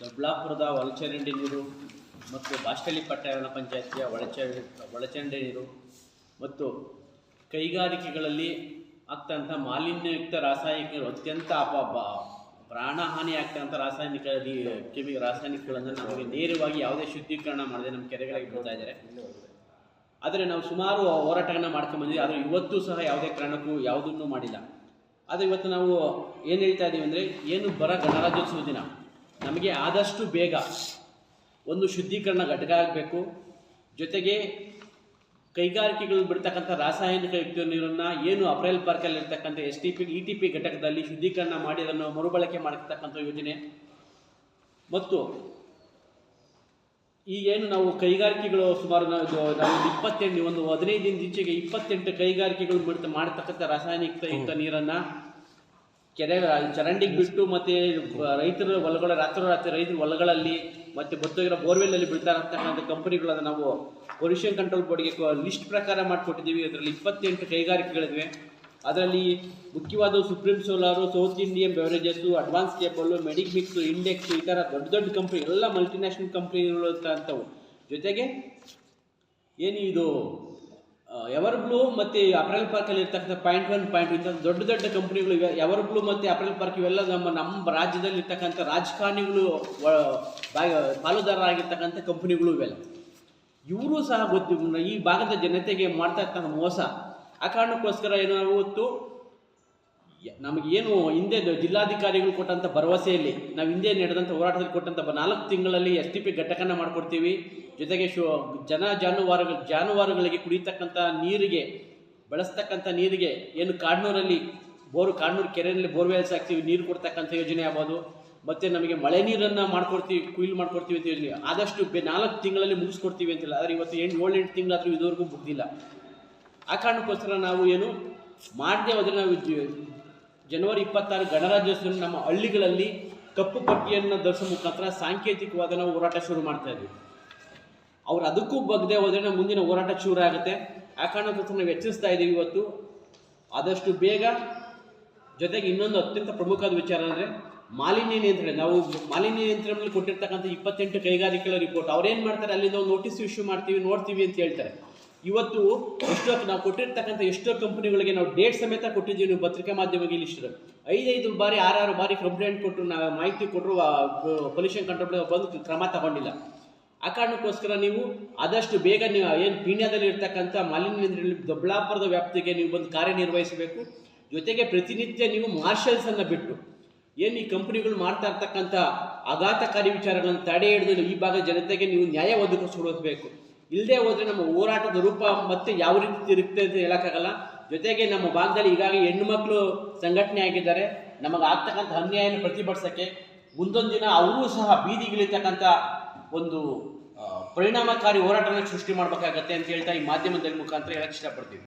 ದೊಡ್ಡಬಳ್ಳಾಪುರದ ಒಳಚರಂಡಿ ನೀರು ಮತ್ತು ಬಾಷ್ಟಳ್ಳಿ ಪಟ್ಟಣ ಪಂಚಾಯತಿಯ ಒಳಚರಂಡಿ ಒಳಚರಂಡಿ ನೀರು ಮತ್ತು ಕೈಗಾರಿಕೆಗಳಲ್ಲಿ ಆಗ್ತಂಥ ಮಾಲಿನ್ಯಯುಕ್ತ ರಾಸಾಯನಿಕ ಅತ್ಯಂತ ಅಪ ಪ್ರಾಣಹಾನಿ ಆಗ್ತಕ್ಕಂಥ ರಾಸಾಯನಿಕ ಕೆಮಿ, ರಾಸಾಯನಿಕಗಳನ್ನು ನಮಗೆ ನೇರವಾಗಿ ಯಾವುದೇ ಶುದ್ಧೀಕರಣ ಮಾಡದೆ ನಮ್ಮ ಕೆರೆಗಳಿಗೆ ಬಿಡ್ತಾ ಇದ್ದಾರೆ. ಆದರೆ ನಾವು ಸುಮಾರು ಹೋರಾಟಗಳನ್ನ ಮಾಡ್ಕೊಂಡ್ಬಂದಿದ್ದೀವಿ ಆದರೆ ಇವತ್ತು ಸಹ ಯಾವುದೇ ಕಾರಣಕ್ಕೂ ಯಾವುದನ್ನು ಮಾಡಿಲ್ಲ. ಆದರೆ ಇವತ್ತು ನಾವು ಏನು ಹೇಳ್ತಾ ಇದ್ದೀವಿ ಅಂದರೆ ಏನು ಬರ ಗಣರಾಜ್ಯೋತ್ಸವ ದಿನ. ನಮಗೆ ಆದಷ್ಟು ಬೇಗ ಒಂದು ಶುದ್ಧೀಕರಣ ಘಟಕ ಆಗಬೇಕು. ಜೊತೆಗೆ ಕೈಗಾರಿಕೆಗಳು ಬಿಡ್ತಕ್ಕಂಥ ರಾಸಾಯನಿಕ ಯುಕ್ತ ನೀರನ್ನು ಏನು ಅಪ್ರೈಲ್ ಪಾರ್ಕಲ್ಲಿ ಇರ್ತಕ್ಕಂಥ S T P E T P ಘಟಕದಲ್ಲಿ ಶುದ್ಧೀಕರಣ ಮಾಡಿ ಅದನ್ನು ಮರುಬಳಕೆ ಮಾಡತಕ್ಕಂಥ ಯೋಜನೆ. ಮತ್ತು ಈಗೇನು ನಾವು ಕೈಗಾರಿಕೆಗಳು ಸುಮಾರು ನಾವು ಇಪ್ಪತ್ತೆಂಟು ಒಂದು ಹದಿನೈದು ದಿನದ ಈಚೆಗೆ ಇಪ್ಪತ್ತೆಂಟು ಕೈಗಾರಿಕೆಗಳು ಬಿಡ್ತ ಮಾಡತಕ್ಕಂಥ ರಾಸಾಯನಿಕ ಯುಕ್ತ ನೀರನ್ನು ಕೆರೆ ಚರಂಡಿಗೆ ಬಿಟ್ಟು ಮತ್ತೆ ರೈತರ ಹೊಲಗಳ, ರಾತ್ರಿ ರೈತರ ಹೊಲಗಳಲ್ಲಿ ಮತ್ತೆ ಬತ್ತೋಗಿರೋ ಬೋರ್ವೆಲ್ಲಲ್ಲಿ ಬಿಡ್ತಾ ಅಂತಕ್ಕಂಥ ಕಂಪನಿಗಳನ್ನ ನಾವು ಪೊಲ್ಯೂಷನ್ ಕಂಟ್ರೋಲ್ ಬೋರ್ಡ್ಗೆ ಲಿಸ್ಟ್ ಪ್ರಕಾರ ಮಾಡಿಕೊಟ್ಟಿದ್ದೀವಿ. ಅದರಲ್ಲಿ ಇಪ್ಪತ್ತೆಂಟು ಕೈಗಾರಿಕೆಗಳಿವೆ. ಅದರಲ್ಲಿ ಮುಖ್ಯವಾದ supreme solar, south Indian beverages, advance cable Medimix index, ಈ ಥರ ದೊಡ್ಡ ದೊಡ್ಡ ಕಂಪ್ನಿ, ಎಲ್ಲ ಮಲ್ಟಿನ್ಯಾಷನಲ್ ಕಂಪ್ನಿಗಳು ಅಂತ ಜೊತೆಗೆ ಏನು ಇದು ಎವರ್ ಬ್ಲೂ ಮತ್ತು ಪಾರ್ಕ್ ಅಲ್ಲಿ ಇರ್ತಕ್ಕಂಥ ಪಾಯಿಂಟ್ ಒನ್ ಪಾಯಿಂಟ್ ಇಂಥ ದೊಡ್ಡ ದೊಡ್ಡ ಕಂಪ್ನಿಗಳು ಇವೆ. ಎವರ್ ಬ್ಲೂ ಮತ್ತು ಅಪ್ರೆಲ್ ಪಾರ್ಕ್ ಇವೆಲ್ಲ ನಮ್ಮ ನಮ್ಮ ರಾಜ್ಯದಲ್ಲಿ ಇರ್ತಕ್ಕಂಥ ರಾಜಕಾರಣಿಗಳು ಪಾಲುದಾರರಾಗಿರ್ತಕ್ಕಂಥ ಕಂಪ್ನಿಗಳು ಇವೆಲ್ಲ. ಇವರು ಸಹ ಗೊತ್ತು, ಈ ಭಾಗದ ಜನತೆಗೆ ಮಾಡ್ತಾ ಇರ್ತಕ್ಕಂಥ ಮೋಸ. ಆ ಕಾರಣಕ್ಕೋಸ್ಕರ ಏನಾಗುತ್ತೋ ನಮಗೇನು ಹಿಂದೆ ಜಿಲ್ಲಾಧಿಕಾರಿಗಳು ಕೊಟ್ಟಂಥ ಭರವಸೆಯಲ್ಲಿ, ನಾವು ಹಿಂದೆ ನಡೆದಂಥ ಹೋರಾಟದಲ್ಲಿ ಕೊಟ್ಟಂಥ ಬ- ನಾಲ್ಕು ತಿಂಗಳಲ್ಲಿ ಎಸ್ ಟಿ ಪಿ ಘಟಕನ ಮಾಡಿಕೊಡ್ತೀವಿ. ಜೊತೆಗೆ ಶು ಜನ ಜಾನುವಾರುಗಳು, ಜಾನುವಾರುಗಳಿಗೆ ಕುಡಿತಕ್ಕಂಥ ನೀರಿಗೆ ಬಳಸ್ತಕ್ಕಂಥ ನೀರಿಗೆ, ಏನು ಕಾಡ್ನೂರಲ್ಲಿ, ಬೋರು ಕಾಡ್ನೂರು ಕೆರೆಯಲ್ಲಿ ಬೋರ್ವೆಲ್ಸ್ ಹಾಕ್ತೀವಿ, ನೀರು ಕೊಡ್ತಕ್ಕಂಥ ಯೋಜನೆ ಆಗ್ಬೋದು. ಮತ್ತು ನಮಗೆ ಮಳೆ ನೀರನ್ನು ಮಾಡ್ಕೊಡ್ತೀವಿ, ಕುಯ್ಲು ಮಾಡ್ಕೊಡ್ತೀವಿ ಅಂತ ಯೋಜನೆ ಆದಷ್ಟು ಬೆ ನಾಲ್ಕು ತಿಂಗಳಲ್ಲಿ ಮುಗಿಸ್ಕೊಡ್ತೀವಿ ಅಂತಿಲ್ಲ. ಆದರೆ ಇವತ್ತು ಎಂಟು, ಏಳು, ಎಂಟು ತಿಂಗಳಾದರೂ ಇದುವರೆಗೂ ಮುಗ್ದಿಲ್ಲ. ಆ ಕಾರಣಕ್ಕೋಸ್ಕರ ನಾವು ಏನು ಮಾಡದೆ ಹೋದರೆ ನಾವು ಜನವರಿ ಇಪ್ಪತ್ತಾರು ಗಣರಾಜ್ಯೋತ್ಸವ ನಮ್ಮ ಹಳ್ಳಿಗಳಲ್ಲಿ ಕಪ್ಪು ಪಟ್ಟಿಯನ್ನು ಧರಿಸೋ ಮುಖಾಂತರ ಸಾಂಕೇತಿಕವಾದ ನಾವು ಹೋರಾಟ ಶುರು ಮಾಡ್ತಾ ಇದ್ವಿ. ಅವ್ರು ಅದಕ್ಕೂ ಬಗ್ಗೆ ಹೋದ್ರೆ ಮುಂದಿನ ಹೋರಾಟ ಶುರು ಆಗುತ್ತೆ. ಆ ಕಾರಣಕ್ಕೋಸ್ಕರ ನಾವು ಎಚ್ಚರಿಸ್ತಾ ಇದ್ದೀವಿ ಇವತ್ತು. ಆದಷ್ಟು ಬೇಗ ಜೊತೆಗೆ ಇನ್ನೊಂದು ಅತ್ಯಂತ ಪ್ರಮುಖವಾದ ವಿಚಾರ ಅಂದರೆ ಮಾಲಿನ್ಯ ನಿಯಂತ್ರಣ. ನಾವು ಮಾಲಿನ್ಯ ನಿಯಂತ್ರಣದಲ್ಲಿ ಕೊಟ್ಟಿರ್ತಕ್ಕಂಥ ಇಪ್ಪತ್ತೆಂಟು ಕೈಗಾರಿಕೆಗಳ ರಿಪೋರ್ಟ್ ಅವ್ರೇನು ಮಾಡ್ತಾರೆ? ಅಲ್ಲಿಂದ ಒಂದು ನೋಟಿಸ್ ಇಶ್ಯೂ ಮಾಡ್ತೀವಿ, ನೋಡ್ತೀವಿ ಅಂತ ಹೇಳ್ತಾರೆ. ಇವತ್ತು ಎಷ್ಟೋ ನಾವು ಕೊಟ್ಟಿರ್ತಕ್ಕಂಥ ಎಷ್ಟೋ ಕಂಪನಿಗಳಿಗೆ ನಾವು ಡೇಟ್ ಸಮೇತ ಕೊಟ್ಟಿದ್ದೀವಿ ನೀವು ಪತ್ರಿಕಾ ಮಾಧ್ಯಮದಲ್ಲಿ ಇಷ್ಟು ಐದೈದು ಬಾರಿ, ಆರಾರು ಬಾರಿ ಕಂಪ್ಲೇಂಟ್ ಕೊಟ್ಟರು ನಾವು ಮಾಹಿತಿ ಕೊಟ್ಟರು ಪೊಲ್ಯೂಷನ್ ಕಂಟ್ರೋಲ್ ಬಂದು ಕ್ರಮ ತಗೊಂಡಿಲ್ಲ. ಆ ಕಾರಣಕ್ಕೋಸ್ಕರ ನೀವು ಆದಷ್ಟು ಬೇಗ ನೀವು ಏನು ಪೀಣ್ಯದಲ್ಲಿ ಇರ್ತಕ್ಕಂಥ ಮಾಲಿನ್ಯ ದೊಡ್ಡಬಳ್ಳಾಪುರದ ವ್ಯಾಪ್ತಿಗೆ ನೀವು ಬಂದು ಕಾರ್ಯನಿರ್ವಹಿಸಬೇಕು. ಜೊತೆಗೆ ಪ್ರತಿನಿತ್ಯ ನೀವು ಮಾರ್ಷಲ್ಸನ್ನು ಬಿಟ್ಟು ಏನು ಈ ಕಂಪನಿಗಳು ಮಾಡ್ತಾ ಇರ್ತಕ್ಕಂಥ ಆಘಾತಕಾರಿ ವಿಚಾರಗಳನ್ನು ತಡೆ ಹಿಡಿದು ಈ ಭಾಗದ ಜನತೆಗೆ ನೀವು ನ್ಯಾಯ ಒದಗಿಸ್ಕೊಡಬೇಕು. ಇಲ್ಲದೆ ಹೋದರೆ ನಮ್ಮ ಹೋರಾಟದ ರೂಪ ಮತ್ತೆ ಯಾವ ರೀತಿ ಇರುತ್ತೆ ಅಂತ ಹೇಳೋಕ್ಕಾಗಲ್ಲ. ಜೊತೆಗೆ ನಮ್ಮ ಭಾಗದಲ್ಲಿ ಈಗಾಗಲೇ ಹೆಣ್ಣು ಮಕ್ಕಳು ಸಂಘಟನೆ ಆಗಿದ್ದಾರೆ. ನಮಗೆ ಆಗ್ತಕ್ಕಂಥ ಅನ್ಯಾಯನ ಪ್ರತಿಭಟಿಸೋಕ್ಕೆ ಮುಂದೊಂದು ದಿನ ಅವರೂ ಸಹ ಬೀದಿಗಿಳಿತಕ್ಕಂಥ ಒಂದು ಪರಿಣಾಮಕಾರಿ ಹೋರಾಟನ ಸೃಷ್ಟಿ ಮಾಡಬೇಕಾಗತ್ತೆ ಅಂತ ಹೇಳ್ತಾ ಈ ಮಾಧ್ಯಮದಲ್ಲಿ ಮುಖಾಂತರ ಹೇಳಕ್ಕೆ ಇಷ್ಟಪಡ್ತೀವಿ